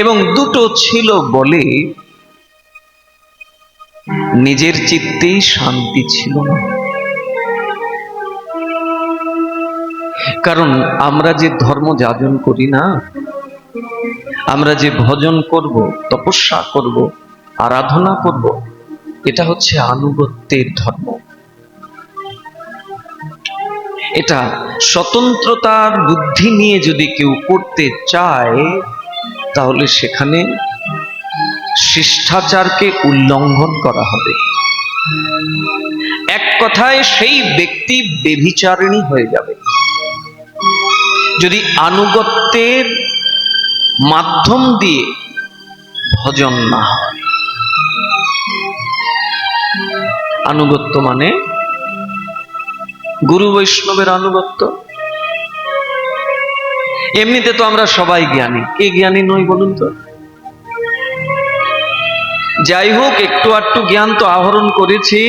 এবং দুটো ছিল বলে নিজের চিত্তেই শান্তি ছিল না। কারণ আমরা যে ধর্ম যাজন করি না, আমরা যে ভজন করব, তপস্যা করব, আরাধনা করব, এটা হচ্ছে আনুগত্যের ধর্ম। এটা স্বতন্ত্রতার বুদ্ধি নিয়ে যদি কেউ করতে চায় তাহলে সেখানে শিষ্টাচারকে উল্লঙ্ঘন করা হবে। এক কথায় সেই ব্যক্তি বেভিচারিণী হয়ে যাবে। যদি আনুগত্যের মাধ্যম দিয়ে ভজন না হয়। আনুগত্য মানে গুরু বৈষ্ণবের আনুগত্য। এমনিতে তো আমরা সবাই জ্ঞানী। কে জ্ঞানী নই বলুন তো? যাই হোক, একটু আটটু জ্ঞান তো আহরণ করেছি।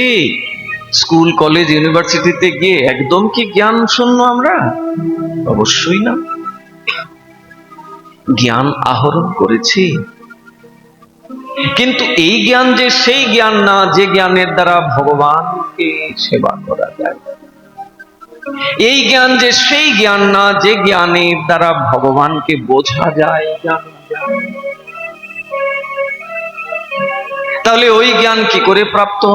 স্কুল, কলেজ, ইউনিভার্সিটিতে গিয়ে একদম কি জ্ঞান শূন্য আমরা? অবশ্যই না। জ্ঞান আহরণ করেছি। কিন্তু এই জ্ঞান যে সেই জ্ঞান না, যে জ্ঞানের দ্বারা ভগবানকে সেবা করা যায়। এই জ্ঞান যে সেই জ্ঞান না, যে জ্ঞানের দ্বারা ভগবানকে বোঝা যায়। তাহলে ওই জ্ঞান কি করে প্রাপ্ত?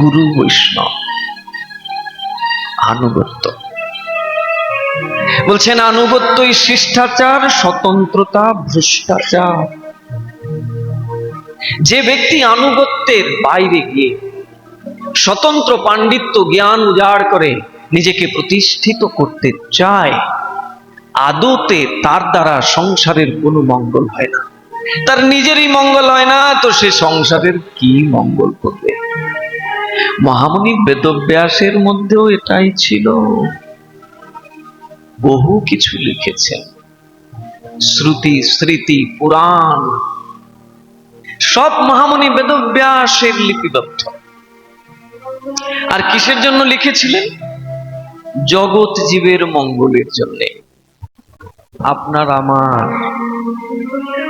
গুরু বৈষ্ণব। আনুগত্য। বলছেন, আনুগত্যই শিষ্টাচার, স্বতন্ত্রতা, ভ্রষ্টাচার। যে ব্যক্তি আনুগত্যের বাইরে গিয়ে স্বতন্ত্র পাণ্ডিত্য জ্ঞান উজাড় করে নিজেকে প্রতিষ্ঠিত করতে চায়, আদতে তার দ্বারা সংসারের কোনো মঙ্গল হয় না। তার নিজেরই মঙ্গল হয় না, তো সে সংসারের কি মঙ্গল করবে? মহামণি বেদব্যাসের মধ্যেও এটাই ছিল। বহু কিছু লিখেছেন। শ্রুতি, স্মৃতি, পুরাণ, সব মহামণি বেদব্যাসের লিপিবদ্ধ। আর কিসের জন্য লিখেছিলেন? জগৎ জীবের মঙ্গলের জন্য। আপনার আমার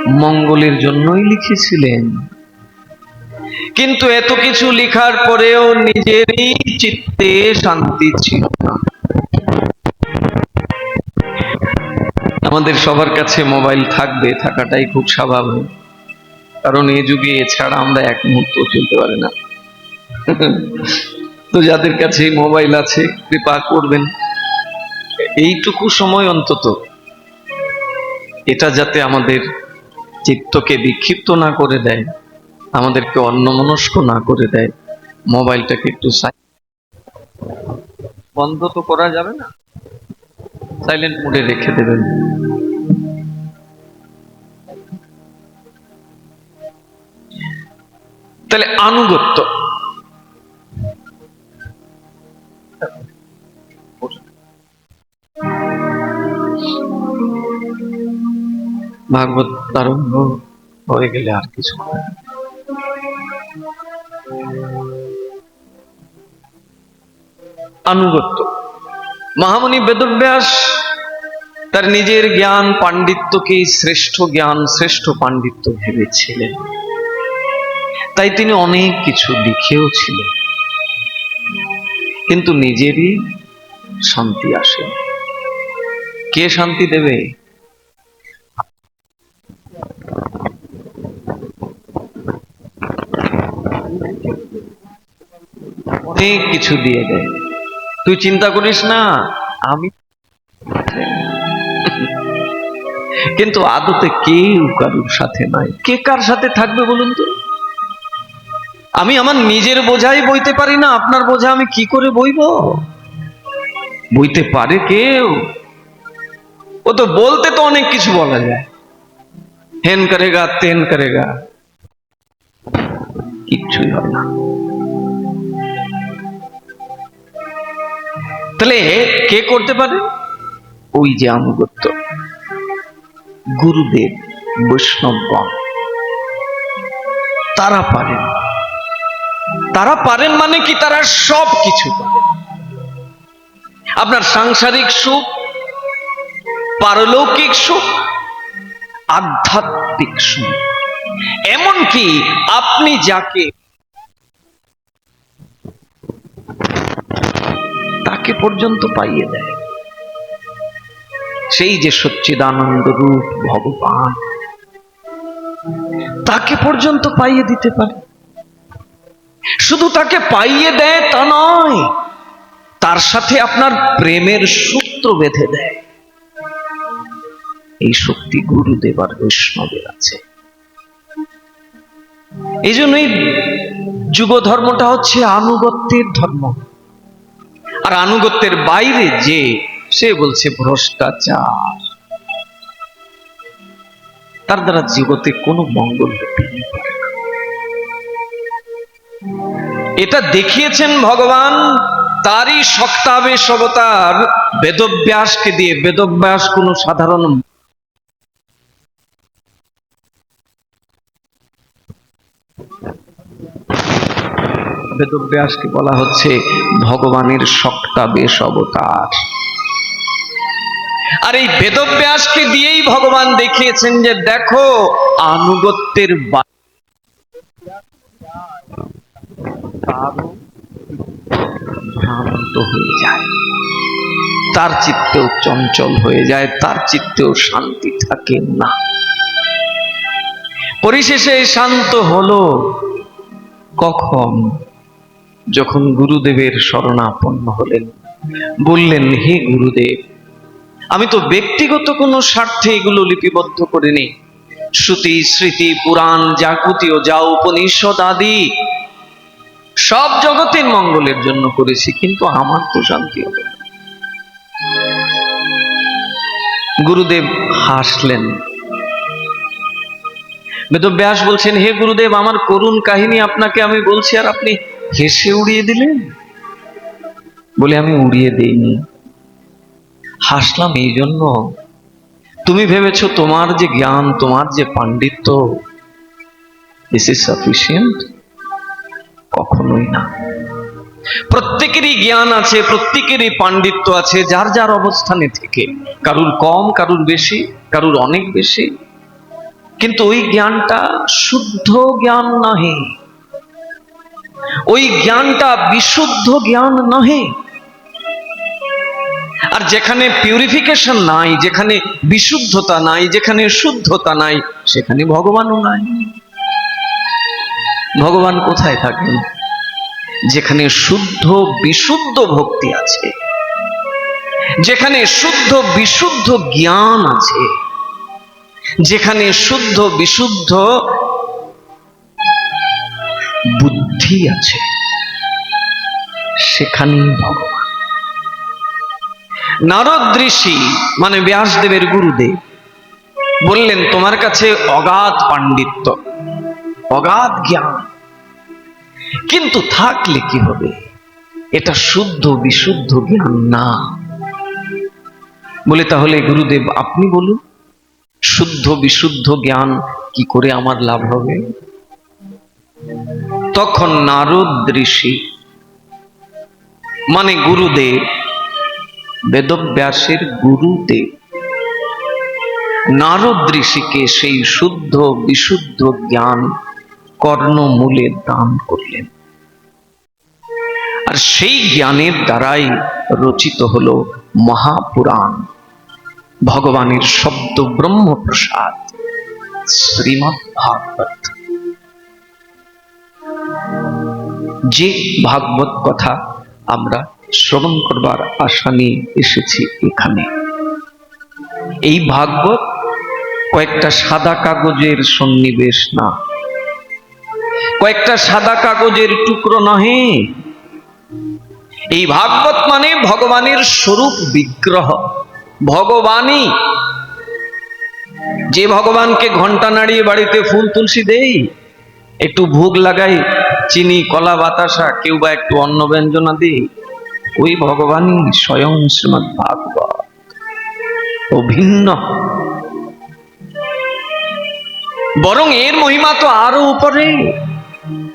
মঙ্গলের জন্যই লিখেছিলেন। কিন্তু এত কিছু লিখার পরেও নিজেরই চিত্তে শান্তি ছিল না। আমাদের সবার কাছে মোবাইল থাকবে, থাকাটাই খুব স্বাভাবিক। কারণ এই যুগে এছাড়া আমরা এক মুহূর্ত চলতে পারি না। তো যাদের কাছে মোবাইল আছে, কৃপা করবেন। এইটুকু সময় অন্তত এটা যাতে আমাদের চিত্তকে বিক্ষিপ্ত না করে দেয়, আমাদেরকে অন্যমনস্ক না করে দেয়, মোবাইলটাকে একটু বন্ধ তো করা যাবে না। সাইলেন্ট মোডে রেখে দেবেন। তাহলে আনুগত্য। ভাগবত আরম্ভ হয়ে গেলে আর কিছু আনুগত্য। মহামণি বেদব্যাস তার নিজের জ্ঞান পাণ্ডিত্যকেই শ্রেষ্ঠ জ্ঞান, শ্রেষ্ঠ পাণ্ডিত্য ভেবেছিলেন। তাই তিনি অনেক কিছু লিখেও ছিলেন। কিন্তু নিজেরই শান্তি আসে। কে শান্তি দেবে? অনেক কিছু দিয়ে দেয়। তুই চিন্তা করিস না, আমি কিন্তু আদতে কেউ কারুর সাথে নাই। কে কার সাথে থাকবে বলুন তো? আমি আমার নিজের বোঝাই বইতে পারি না, আপনার বোঝা আমি কি করে বইব? বইতে পারে কেউ? ও তো বলতে তো অনেক কিছু বলা যায়। হেন করেগা, তেন করেগা। কিচ্ছুই হয় না। তাহলে কে করতে পারে? ওই যে আনুগত্য গুরুদেব বৈষ্ণবগণ। তারা পারেন। তারা পারেন মানে কি? তারা সব কিছু পারেন। আপনার সাংসারিক সুখ পারলৌকিক সুখ আধ্যাত্মিক সুখ। এমনকি আপনি যাকে তাকে পর্যন্ত পাইয়ে দেয়। সেই যে সচ্চিদানন্দ রূপ ভগবান, তাকে পর্যন্ত পাইয়ে দিতে পারে। শুধু তাকে পাইয়ে দেয় তা নয়, তার সাথে আপনার প্রেমের সূত্র বেঁধে দেয়। এই শক্তি গুরুদেব আর বৈষ্ণবের আছে। এই জন্যই যুগ ধর্মটা হচ্ছে আনুগত্যের ধর্ম। আর আনুগত্যের বাইরে যে, সে বলছে ভ্রষ্টাচার। তার দ্বারা জগতে কোনো মঙ্গল এটা দেখিয়েছেন ভগবান, তারই সক্তাবেশ অবতার বেদব্যাসকে দিয়ে। বেদব্যাস কোনো সাধারণ বেদব্যাসকে বলা হচ্ছে, ভগবানের সক্তাবেশ অবতার। আর এই বেদব্যাসকে দিয়েই ভগবান দেখিয়েছেন যে দেখো, আনুগত্যের হয়ে যায়। তার চিত্তেও চঞ্চল হয়ে যায়, তার চিত্তেও শান্তি থাকে না। পরিশেষে শান্ত হলো কখন? যখন গুরুদেবের শরণাপন্ন হলেন, বললেন, হে গুরুদেব, আমি তো ব্যক্তিগত কোনো স্বার্থে এগুলো লিপিবদ্ধ করিনি। শ্রুতি, স্মৃতি, পুরাণ জাগতীয় যা উপনিষদ আদি, সব জগতের মঙ্গলের জন্য করেছি, কিন্তু আমার তো শান্তি হবে গুরুদেব হাসলেন। বেদব্যাস বলছেন, হে গুরুদেব, আমার করুণ কাহিনী আপনাকে আমি বলছি, আর আপনি হেসে উড়িয়ে দিলেন? বলে, আমি উড়িয়ে দেইনি। হাসলাম, এই জন্য তুমি ভেবেছো তোমার যে জ্ঞান, তোমার যে পাণ্ডিত্য দিস ইজ সাফিসিয়েন্ট কখনোই না। প্রত্যেকেরই জ্ঞান আছে, প্রত্যেকেরই পাণ্ডিত্য আছে, যার যার অবস্থানে থেকে। কারুর কম, কারুর বেশি, কারুর অনেক বেশি। কিন্তু ওই জ্ঞানটা শুদ্ধ জ্ঞান নহে। ওই জ্ঞানটা বিশুদ্ধ জ্ঞান নহে। আর যেখানে পিউরিফিকেশন নাই, যেখানে বিশুদ্ধতা নাই, যেখানে শুদ্ধতা নাই, সেখানে ভগবানও নাই। ভগবান কোথায় থাকেন? যেখানে শুদ্ধ, বিশুদ্ধ ভক্তি আছে। যেখানে শুদ্ধ, বিশুদ্ধ জ্ঞান আছে। যেখানে শুদ্ধ, বিশুদ্ধ বুদ্ধি আছে। সেখানেই ভগবান। নারদ ঋষি মানে ব্যাসদেবের গুরুদেব, বললেন, তোমার কাছে অগাধ পাণ্ডিত্য, অগাধ জ্ঞান। কিন্তু থাকলে কি হবে? এটা শুদ্ধ বিশুদ্ধ জ্ঞান না। বলে, তাহলে গুরুদেব, আপনি বলুন, শুদ্ধ বিশুদ্ধ জ্ঞান কি করে আমার লাভ হবে? তখন নারদ ঋষি মানে গুরুদেব, বেদব্যাসের গুরুদেব। নারদ ঋষিকে সেই শুদ্ধ, বিশুদ্ধ জ্ঞান, কর্ণমূলে দান করলেন। আর সেই জ্ঞানের দ্বারাই রচিত হলো মহাপুরাণ, ভগবানের শব্দ ব্রহ্মপ্রসাদ শ্রীমৎ যে ভাগবত কথা আমরা শ্রবণ করবার আশা নিয়ে এসেছি এখানে। এই ভাগবত কয়েকটা সাদা কাগজের সন্নিবেশ না। কয়েকটা সাদা কাগজের টুকরো নহে। এই ভাগবত মানে ভগবানের স্বরূপ বিগ্রহ। ভগবানই যে ভগবানকে ঘণ্টা নাড়িয়ে বাড়িতে ফুল তুলসী দেই, একটু ভোগ লাগাই চিনি, কলা, বাতাসা, কেউ বা একটু অন্ন ব্যঞ্জনা দিই। ওই ভগবানই স্বয়ং শ্রীমৎ ভাগবত অভিন্ন। বরং এর মহিমা তো আরও উপরে।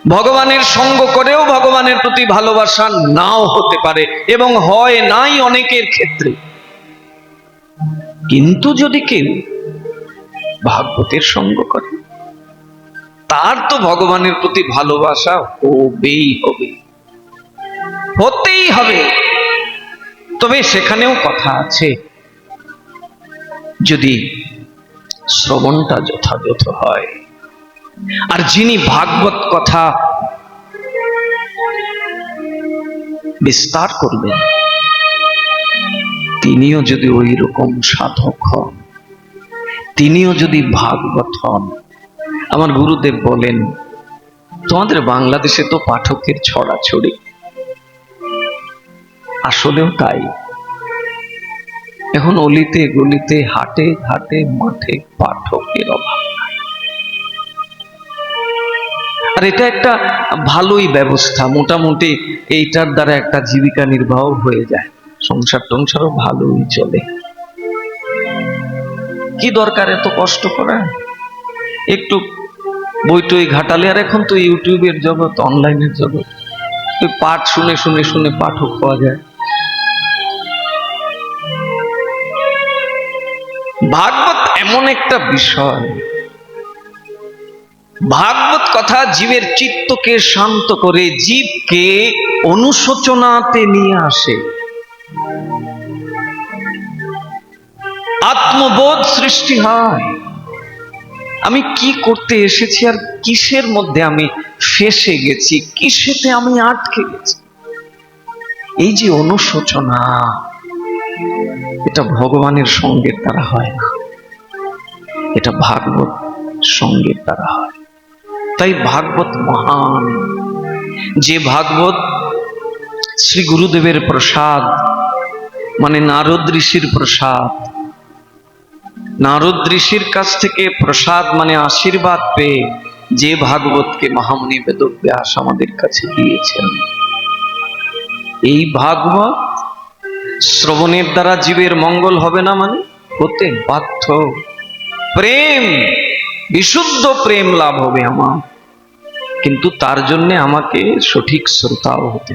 ভগবানের সঙ্গ করেও ভগবানের প্রতি ভালোবাসা নাও হতে পারে এবং হয় নাই অনেকের ক্ষেত্রে। কিন্তু যদি কেউ ভাগবতের সঙ্গ করে তার তো ভগবানের প্রতি ভালোবাসা হবেই হবে। হতেই হবে। তবে সেখানেও কথা আছে। যদি শ্রবণটা যথাযথ হয়, আর যিনি ভাগবত কথা বিস্তার করবেন, তিনিও যদি ওই রকম সাধক হন, তিনিও যদি ভাগবত হন আমার গুরুদেব বলেন, তোমাদের বাংলাদেশে তো পাঠকের ছড়াছড়ি। আসলেও তাই। এখন অলিতে গলিতে, হাটে ঘাটে, মাঠে পাঠকের অভাব। আর এটা একটা ভালোই ব্যবস্থা। মোটামুটি এইটার দ্বারা একটা জীবিকা নির্বাহ হয়ে যায়। সংসার টংসারও ভালোই চলে। কি দরকার এত কষ্ট করা একটু বইটই ঘাটালে, আর এখন তো ইউটিউবের জগৎ, অনলাইনের জগৎ। ওই পাঠ শুনে শুনে শুনে পাঠক পাওয়া যায়। ভাগবত এমন একটা বিষয়। ভাগবত কথা জীবের চিত্তকে শান্ত করে, জীবকে অনুশোচনাতে নিয়ে আসে। আত্মবোধ সৃষ্টি হয়। আমি কি করতে এসেছি আর কিসের মধ্যে আমি ফেসে গেছি? কিসেতে আমি আটকে গেছি? এই যে অনুশোচনা, এটা ভগবানের সঙ্গের দ্বারা হয় না। এটা ভাগবত সঙ্গের দ্বারা হয়। তাই ভাগবত মহান। যে ভাগবত শ্রী গুরুদেবের প্রসাদ মানে নারদ ঋষির প্রসাদ নারদ ঋষির কাছ থেকে প্রসাদ মানে আশীর্বাদ পেয়ে যে ভাগবতকে মহামণি বেদব্যাস আমাদের কাছে দিয়েছেন। এই ভাগবত শ্রবণের দ্বারা জীবের মঙ্গল হবে না মানে? হতে বাধ্য। প্রেম, বিশুদ্ধ প্রেম লাভ হবে আমার। কিন্তু তার জন্য আমাকে সঠিক শ্রোতাও হতে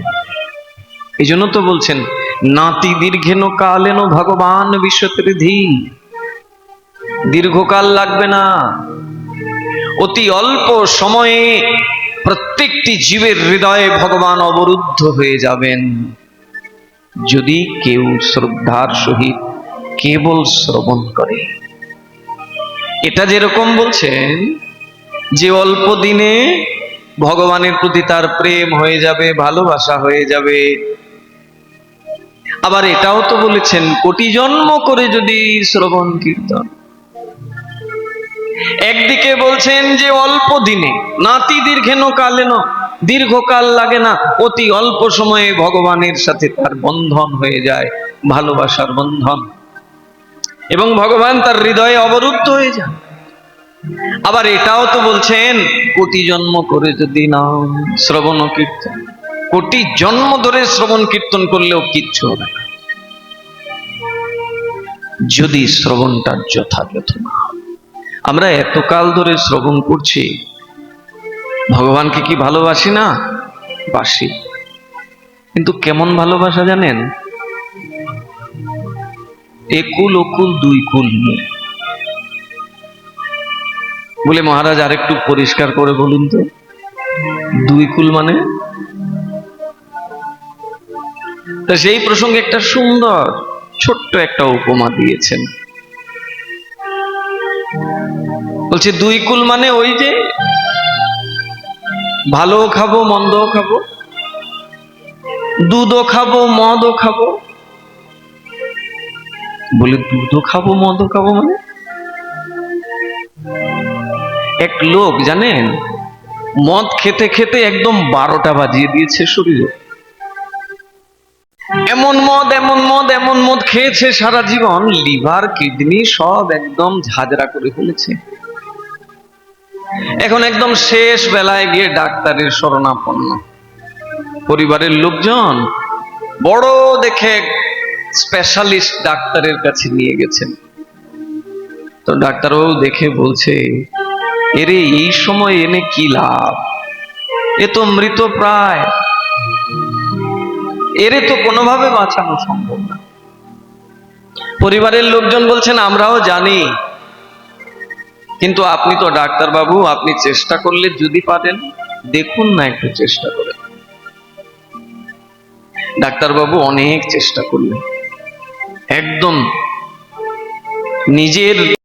এই জন্য তো বলছেন, নাতি দীর্ঘেন কালেন ভগবান বিশ্বতৃধি দীর্ঘকাল লাগবে না। অতি অল্প সময়ে প্রত্যেকটি জীবের হৃদয়ে ভগবান অবরুদ্ধ হয়ে যাবেন। যদি কেউ শ্রদ্ধার সহিত কেবল শ্রবণ করে। এটা যেরকম বলছেন যে অল্প দিনে ভগবানের প্রতি তার প্রেম হয়ে যাবে, ভালোবাসা হয়ে যাবে। আবার এটাও তো বলেছেন, কোটি জন্ম করে যদি শ্রবণ কীর্তন। একদিকে বলছেন যে অল্প দিনে, নাতি দীর্ঘেন কালেন দীর্ঘকাল লাগে না, অতি অল্প সময়ে ভগবানের সাথে তার বন্ধন হয়ে যায়, ভালোবাসার বন্ধন। এবং ভগবান তার হৃদয়ে অবরুদ্ধ হয়ে যায় আবার এটাও তো বলছেন, কোটি জন্ম করে যদি নাম শ্রবণ কীর্তন। কোটি জন্ম ধরে শ্রবণ কীর্তন করলেও কিচ্ছু হবে না। যদি শ্রবণটা যথাযথ না। আমরা এতকাল ধরে শ্রবণ করছি। ভগবানকে কি ভালোবাসি না? বাসি। কিন্তু কেমন ভালোবাসা জানেন? একুল ওকুল দুই কুল বলে মহারাজ, আরেকটু পরিষ্কার করে বলুন তো। দুই কুল মানে? তা সেই প্রসঙ্গে একটা সুন্দর, ছোট্ট একটা উপমা দিয়েছেন। বলছে, দুই কুল মানে ওই যে ভালো খাব, মন্দও খাব, দুধও খাব, মদও খাব। বলে, দুধও খাব, মদও খাব মানে? এক লোক, জানেন, মদ খেতে খেতে একদম বারোটা বাজিয়ে দিয়েছে শরীরে। এমন মদ এমন মদ এমন মদ খেয়েছে সারা জীবন, লিভার, কিডনি সব একদম ঝাঁঝরা করে ফেলেছে। এখন একদম শেষ বেলায় গিয়ে ডাক্তারের শরণাপন্ন। পরিবারের লোকজন বড় দেখে স্পেশালিস্ট ডাক্তারের কাছে নিয়ে গেছেন। তো ডাক্তারবাবু দেখে বলছে, এরে, এই সময় এনে কি লাভ? এ তো মৃত প্রায়। এরে তো কোনোভাবে বাঁচানো সম্ভব না। পরিবারের লোকজন বলছেন, আমরাও জানি কিন্তু আপনি তো ডাক্তার বাবু আপনি চেষ্টা করলে যদি পারেন, দেখুন না একটু চেষ্টা করে। ডাক্তার বাবু অনেক চেষ্টা করলেন। একদম নিজের